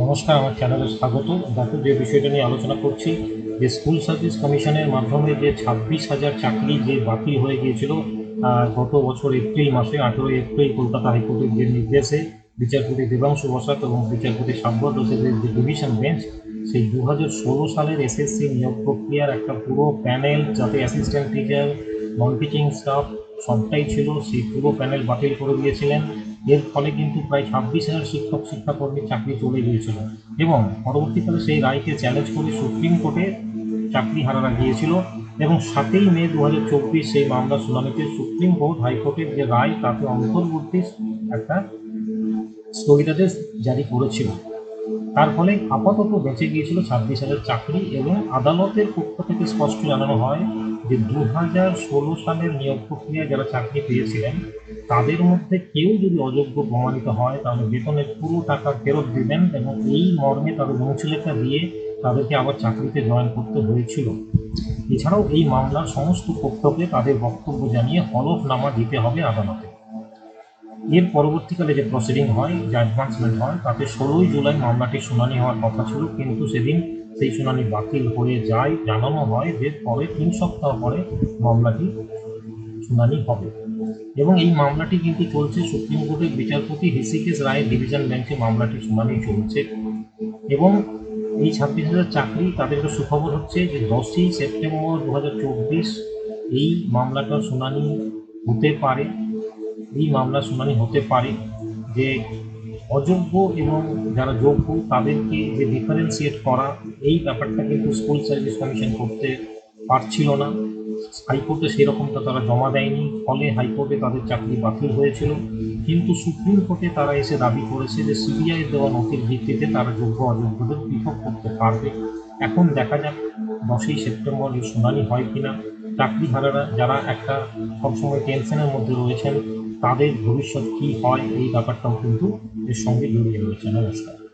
নমস্কার, আমার চ্যানেলে স্বাগত। দেখো, যে বিষয়টা নিয়ে আলোচনা করছি, যে স্কুল সার্ভিস কমিশনের মাধ্যমে যে ছাব্বিশ হাজার চাকরি যে বাতিল হয়ে গিয়েছিল গত বছর এপ্রিল মাসে, আঠেরোই এপ্রিল কলকাতা হাইকোর্টের যে নির্দেশে বিচারপতি দেবাংশু বসাক এবং বিচারপতি সাব্বত হোসেনের যে ডিভিশন বেঞ্চ সেই দু ষোলো সালের এসএসসি নিয়োগ প্রক্রিয়ার একটা পুরো প্যানেল যাতে assistant teacher non teaching staff সবটাই ছিল, সেই পুরো প্যানেল বাতিল করে দিয়েছিলেন। এর ফলে কিন্তু প্রায় ছাব্বিশ হাজার শিক্ষক শিক্ষাকর্মীর চাকরি চলে গিয়েছিল এবং পরবর্তীকালে সেই রায়কে চ্যালেঞ্জ করে সুপ্রিম কোর্টে চাকরি হারারা গিয়েছিল এবং সাতই মে দু হাজার চব্বিশ সেই মামলা শুনানিতে সুপ্রিম কোর্ট, হাইকোর্টের যে রায়, তাতে অন্তর্বর্তী একটা স্থগিতাদেশ জারি করেছিল। তার ফলে আপাতত বেঁচে গিয়েছিল ছাব্বিশ হাজার চাকরি এবং আদালতের পক্ষ থেকে স্পষ্ট জানানো হয় যে দু হাজার ষোলো সালের নিয়োগ প্রক্রিয়ায় যারা চাকরি পেয়েছিলেন, তাদের মধ্যে কেউ যদি অযোগ্য প্রমাণিত হয়, তাহলে বেতনের পুরো টাকা ফেরত দিবেন এবং এই মর্মে তাদের মুচলেখা দিয়ে তাদেরকে আবার চাকরিতে জয়েন করতে হয়েছিল। এছাড়াও এই মামলার সমস্ত পক্ষকে তাদের বক্তব্য জানিয়ে হলফনামা দিতে হবে আদালতে। এর পরবর্তীকালে যে প্রসিডিং হয় অ্যাডভান্সমেন্ট হয়, তাতে ষোলোই জুলাই মামলাটি শুনানি হওয়ার কথা ছিল, কিন্তু সেদিন সেই শুনানি বাতিল হয়ে যায়। জানানো হয় যে পরে তিন সপ্তাহ পরে মামলাটি শুনানি হবে। এবং এই মামলাটি কিন্তু চলছে সুপ্রিম কোর্টের বিচারপতি ঋষিকেশ রায়ের ডিভিশন বেঞ্চে মামলাটি শুনানি চলছে। এবং এই ছাব্বিশ হাজার চাকরি তাদের একটা সুখবর হচ্ছে যে দশই সেপ্টেম্বর দু হাজার চব্বিশ এই মামলাটার শুনানি হতে পারে। এই মামলা শুনানি হতে পারে যে অযোগ্য এবং যারা যোগ্য, তাদেরকে যে ডিফারেন্সিয়েট করা, এই ব্যাপারটা কিন্তু স্কুল সার্ভিস কমিশন করতে পারছিল না। হাইকোর্টে সেরকমটা তারা জমা দেয়নি, ফলে হাইকোর্টে তাদের চাকরি বাতিল হয়েছিল। কিন্তু সুপ্রিম কোর্টে তারা এসে দাবি করেছে যে সিবিআই দেওয়া নথির ভিত্তিতে তারা যোগ্য অযোগ্যদের পৃথক করতে পারবে। এখন দেখা যাক, দশই সেপ্টেম্বর শুনানি হয় কিনা। চাকরি হারারা যারা একটা সবসময় টেনশনের মধ্যে রয়েছেন তাদের ভবিষ্যৎ কি হয় এই ব্যাপারটাও কিন্তু এর সঙ্গে জড়িয়ে রয়েছে। নমস্কার।